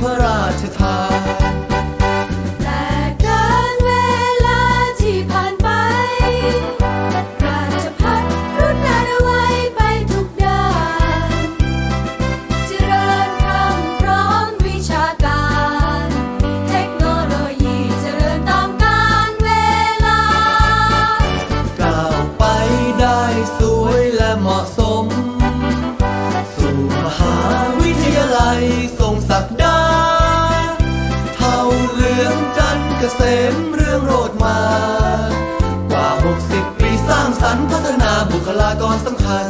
พระราชทานแต่การเวลาที่ผ่านไปราชพัฒรุ่นนานไว้ไปทุกด้านเจริญพรั่งพร้อมวิชาการ เทคโนโลยีเจริญตามกาลเวลา ก้าวไปได้สวยและเหมาะสม สู่มหาวิทยาลัยทรงศักดิ์ เกษมเรื่องโรดมากว่า 60 ปีสร้างสรรค์พัฒนาบุคลากรสำคัญ